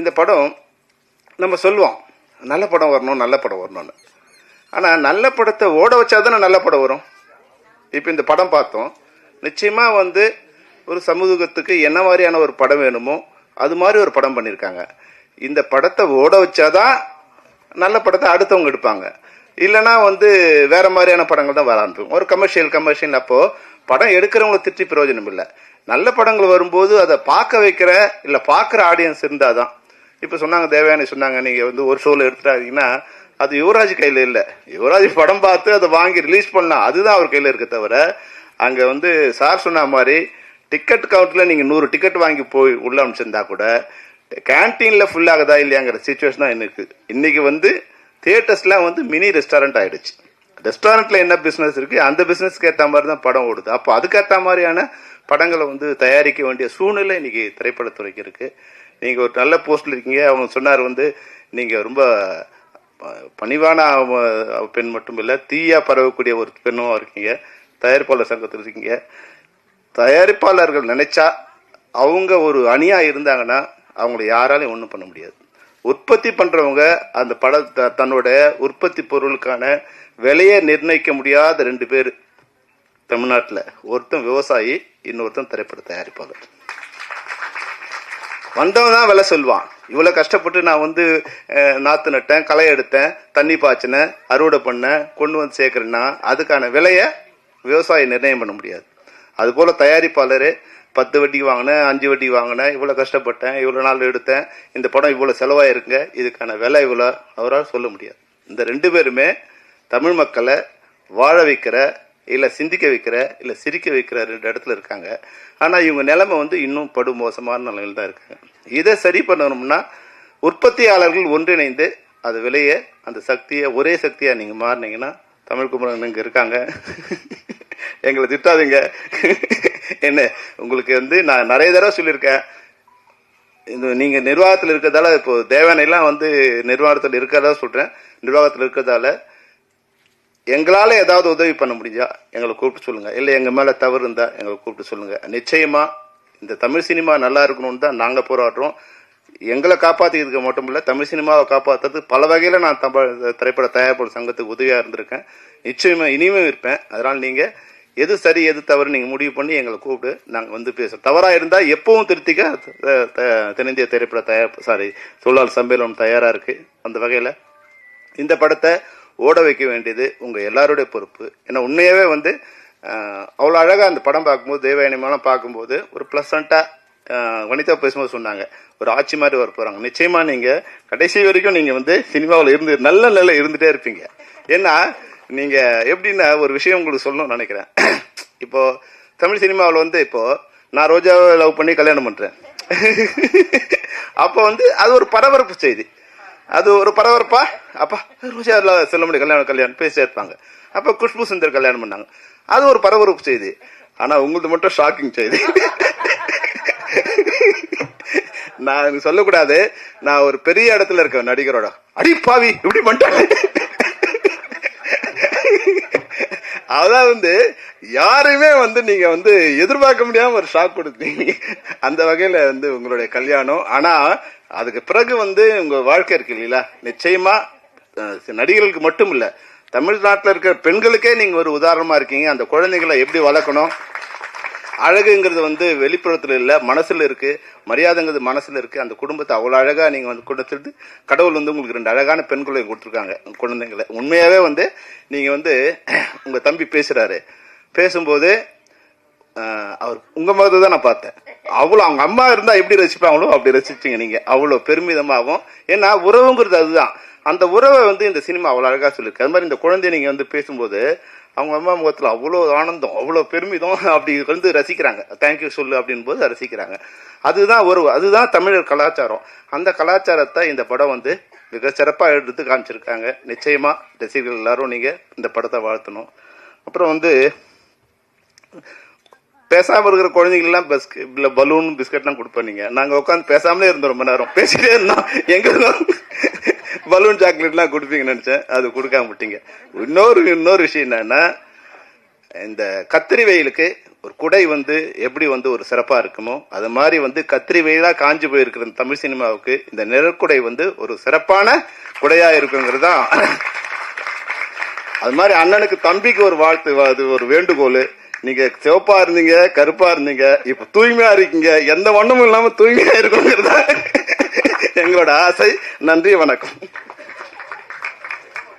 இந்த படம் நம்ம சொல்லுவோம் நல்ல படம் வரணும் நல்ல படம் வரணும்னு. ஆனால் நல்ல படத்தை ஓட வச்சா தானே நல்ல படம் வரும்? இப்போ இந்த படம் பார்த்தோம். நிச்சயமாக வந்து ஒரு சமூகத்துக்கு என்ன மாதிரியான ஒரு படம் வேணுமோ அது மாதிரி ஒரு படம் பண்ணியிருக்காங்க. இந்த படத்தை ஓட வச்சாதான் நல்ல படத்தை அடுத்தவங்க எடுப்பாங்க. இல்லைன்னா வந்து வேற மாதிரியான படங்கள் தான் வர ஆரம்பிக்கும் ஒரு கமர்ஷியல் கமர்ஷியல் அப்போது படம் எடுக்கிறவங்களை திட்டி பிரயோஜனம் இல்லை. நல்ல படங்கள் வரும்போது அதை பார்க்க வைக்கிற இல்லை பார்க்குற ஆடியன்ஸ் இருந்தால் தான் இப்போ சொன்னாங்க தேவயானி சொன்னாங்க நீங்கள் வந்து ஒரு ஷோவில் எடுத்துட்டாங்கன்னா அது யுவராஜ் கையில் இல்லை. யுவராஜ் படம் பார்த்து அதை வாங்கி ரிலீஸ் பண்ணலாம். அதுதான் அவர் கையில் இருக்க தவிர அங்கே வந்து சார் சொன்ன மாதிரி டிக்கெட் கவுண்ட்டில் நீங்கள் நூறு டிக்கெட் வாங்கி போய் உள்ள அனுப்பிச்சிருந்தா கூட கேன்டீனில் ஃபுல் ஆகுதா இல்லையாங்கிற சுச்சுவேஷன் தான் இன்னைக்கு இன்னைக்கு வந்து தியேட்டர்ஸ்லாம் வந்து மினி ரெஸ்டாரண்ட் ஆயிடுச்சு. ரெஸ்டாரண்ட்ல என்ன பிசினஸ் இருக்கு அந்த பிசினஸ்க்கு ஏற்ற மாதிரி தான் படம் ஓடுது. அப்போ அதுக்கேற்ற மாதிரியான படங்களை வந்து தயாரிக்க வேண்டிய சூழ்நிலை இன்னைக்கு திரைப்படத்துறைக்கு இருக்கு. நீங்கள் ஒரு நல்ல போஸ்டில் இருக்கீங்க. அவங்க சொன்னார் வந்து நீங்கள் ரொம்ப பணிவான பெண் மட்டும் இல்லை தீயா பரவக்கூடிய ஒரு பெண்ணும் இருக்கீங்க. தயாரிப்பாளர் சங்கத்தில் இருக்கீங்க. தயாரிப்பாளர்கள் நினைச்சா அவங்க ஒரு அணியாக இருந்தாங்கன்னா அவங்கள யாராலையும் ஒன்றும் பண்ண முடியாது. உற்பத்தி பண்ணுறவங்க அந்த பட த- தன்னோட உற்பத்தி பொருளுக்கான விலையை நிர்ணயிக்க முடியாத ரெண்டு பேர் தமிழ்நாட்டில். ஒருத்தன் விவசாயி இன்னொருத்தன் திரைப்பட தயாரிப்பாளர். வந்தவன் தான் விலை சொல்லுவான். இவ்வளோ கஷ்டப்பட்டு நான் வந்து நாற்று நட்டேன் களை எடுத்தேன் தண்ணி பாய்ச்சினேன் அறுவடை பண்ணேன் கொண்டு வந்து சேர்க்குறேன்னா அதுக்கான விலையை விவசாயி நிர்ணயம் பண்ண முடியாது. அதுபோல் தயாரிப்பாளர் பத்து வட்டி வாங்கினேன் அஞ்சு வட்டி வாங்கினேன் இவ்வளோ கஷ்டப்பட்டேன் இவ்வளோ நாள் எடுத்தேன் இந்த படம் இவ்வளோ செலவாயிருங்க இதுக்கான விலை இவ்வளோ அவரால் சொல்ல முடியாது. இந்த ரெண்டு பேருமே தமிழ் மக்களை வாழ வைக்கிற இல்லை சிந்திக்க வைக்கிற இல்லை சிரிக்க வைக்கிற ரெண்டு இடத்துல இருக்காங்க. ஆனால் இவங்க நிலைமை வந்து இன்னும் படு மோசமான நிலையில் தான் இருக்காங்க இதை சரி பண்ணணும்னா உற்பத்தியாளர்கள் ஒன்றிணைந்து அது விலையை அந்த சக்தியை ஒரே சக்தியாக நீங்கள் மாறினீங்கன்னா தமிழ் குமரன் இங்கே இருக்காங்க. எங்களை திட்டாதீங்க. என்ன உங்களுக்கு வந்து நான் நிறைய தடவை சொல்லியிருக்கேன். இந்த நீங்கள் நிர்வாகத்தில் இருக்கிறதால இப்போ தேவனையெல்லாம் வந்து நிர்வாகத்தில் இருக்கிறதா சொல்கிறேன் நிர்வாகத்தில் இருக்கிறதால எங்களால் ஏதாவது உதவி பண்ண முடிஞ்சா எங்களை கூப்பிட்டு சொல்லுங்க. இல்லை எங்க மேல தவறு இருந்தா எங்களை கூப்பிட்டு சொல்லுங்க. நிச்சயமா இந்த தமிழ் சினிமா நல்லா இருக்கணும்னு தான் நாங்க போராடுறோம். எங்களை காப்பாத்திக்கிறதுக்கு மட்டும் இல்லை தமிழ் சினிமாவை காப்பாற்றுறது பல வகையில் நான் தமிழ் திரைப்பட தயாரிப்பாளர் சங்கத்துக்கு உதவியாக இருந்திருக்கேன். நிச்சயமாக இனிமேல் இருப்பேன். அதனால் நீங்கள் எது சரி எது தவறு நீங்கள் முடிவு பண்ணி எங்களை கூப்பிட்டு நாங்கள் வந்து பேசுகிறோம் தவறாக இருந்தால் எப்பவும் திருத்திக்க த- த- தென்னிந்திய திரைப்பட தயார் சாரி தொழிலாளர் சம்மேளனம் தயாராக இருக்குது அந்த வகையில் இந்த படத்தை ஓட வைக்க வேண்டியது உங்க எல்லாருடைய பொறுப்பு. ஏன்னா உண்மையாவே வந்து அவ்வளோ அழகாக அந்த படம் பார்க்கும்போது தேவயானிமாலாம் பார்க்கும்போது ஒரு ப்ளசண்ட்டாக வனிதா பேசும்போது சொன்னாங்க. ஒரு ஆட்சி மாதிரி வர போகிறாங்க நிச்சயமாக நீங்கள் கடைசி வரைக்கும் நீங்கள் வந்து சினிமாவில் இருந்து நல்ல நிலை இருந்துகிட்டே இருப்பீங்க. ஏன்னா நீங்கள் எப்படின்னா ஒரு விஷயம் உங்களுக்கு சொல்லணும்னு நினைக்கிறேன். இப்போது தமிழ் சினிமாவில் வந்து இப்போது நான் ரோஜாவை லவ் பண்ணி கல்யாணம் பண்ணுறேன் அப்போ வந்து அது ஒரு பரபரப்பு செய்தி. அது ஒரு பரபரப்பா? அப்பா ரோஜா சொல்ல முடியும் கல்யாணம் கல்யாணம் பேசி சேர்த்தாங்க அப்ப குஷ்பு சுந்தர் கல்யாணம் பண்ணாங்க. அது ஒரு பரபரப்பு செய்தி. ஆனா உங்களது மட்டும் ஷாக்கிங் செய்தி. நான் சொல்லக்கூடாது. நான் ஒரு பெரிய இடத்துல இருக்கேன் நடிகரோட. அடி பாவி இப்படி பண்ணிட்டாங்க. அதான் வந்து யாருமே வந்து நீங்க வந்து எதிர்பார்க்க முடியாம ஒரு ஷாக் கொடுத்தீங்க. அந்த வகையில வந்து உங்களுடைய கல்யாணம். ஆனா அதுக்கு பிறகு வந்து உங்க வாழ்க்கை இருக்கு இல்லைங்களா? நிச்சயமா நடிகர்களுக்கு மட்டும் இல்ல தமிழ்நாட்டில் இருக்கிற பெண்களுக்கே நீங்க ஒரு உதாரணமா இருக்கீங்க. அந்த குழந்தைகளை எப்படி வளர்க்கணும்? அழகுங்கிறது வந்து வெளிப்புறத்தில் இல்லை மனசில் இருக்கு. மரியாதைங்கிறது மனசில் இருக்கு. அந்த குடும்பத்தை அவ்வளோ அழகாக நீங்கள் வந்து கொடுத்துட்டு கடவுள் வந்து உங்களுக்கு ரெண்டு அழகான பெண் குழந்தை கொடுத்துருக்காங்க குழந்தைங்களை. உண்மையாகவே வந்து நீங்கள் வந்து உங்கள் தம்பி பேசுகிறாரு பேசும்போது அவர் உங்கள் மாதிரி தான் நான் பார்த்தேன். அவ்வளோ அவங்க அம்மா இருந்தால் எப்படி ரசிப்பாங்களோ அப்படி ரசிச்சிங்க நீங்கள் அவ்வளோ பெருமிதமாகவும். ஏன்னா உறவுங்கிறது அதுதான். அந்த உறவை வந்து இந்த சினிமா அவ்வளோ அழகாக சொல்லியிருக்கு அது மாதிரி இந்த குழந்தை நீங்கள் வந்து பேசும்போது அவங்க அம்மா முகத்தில் அவ்வளோ ஆனந்தம் அவ்வளோ பெருமிதம் அப்படி வந்து ரசிக்கிறாங்க. தேங்க்யூ சொல்லு அப்படின் போது ரசிக்கிறாங்க. அதுதான் உறவு. அதுதான் தமிழர் கலாச்சாரம். அந்த கலாச்சாரத்தை இந்த படம் வந்து மிக சிறப்பாக எடுத்து காமிச்சிருக்காங்க. நிச்சயமாக ரசிகர்கள் எல்லாரும் நீங்கள் இந்த படத்தை வாழ்த்தணும். அப்புறம் வந்து பேசாமல் இருக்கிற குழந்தைங்கலாம் இல்லை பலூன் பிஸ்கட்லாம் கொடுப்போம் நீங்கள் நாங்கள் உட்காந்து பேசாமலே இருந்தோம் ரொம்ப நேரம். பேசிட்டே இருந்தோம். எங்களுக்கும் பலூன் சாக்லேட்லாம் கொடுப்பீங்கன்னு நினச்சேன். அது கொடுக்காம விட்டீங்க. இன்னொரு இன்னொரு விஷயம் என்னன்னா இந்த கத்திரி வெயிலுக்கு ஒரு குடை வந்து எப்படி வந்து ஒரு சிறப்பாக இருக்குமோ அது மாதிரி வந்து கத்திரி வெயிலாக காஞ்சி போயிருக்கிற தமிழ் சினிமாவுக்கு இந்த நிழற்குடை வந்து ஒரு சிறப்பான குடையாக இருக்குங்கிறது. தான் அது மாதிரி அண்ணனுக்கு தம்பிக்கு ஒரு வாழ்த்து அது ஒரு வேண்டுகோள். நீங்க சிவப்பா இருந்தீங்க கருப்பா இருந்தீங்க இப்ப தூய்மையா இருக்கீங்க. எந்த வண்ணமும் இல்லாம தூய்மையா இருக்கணுங்கிறதா எங்களோட ஆசை. நன்றி வணக்கம்.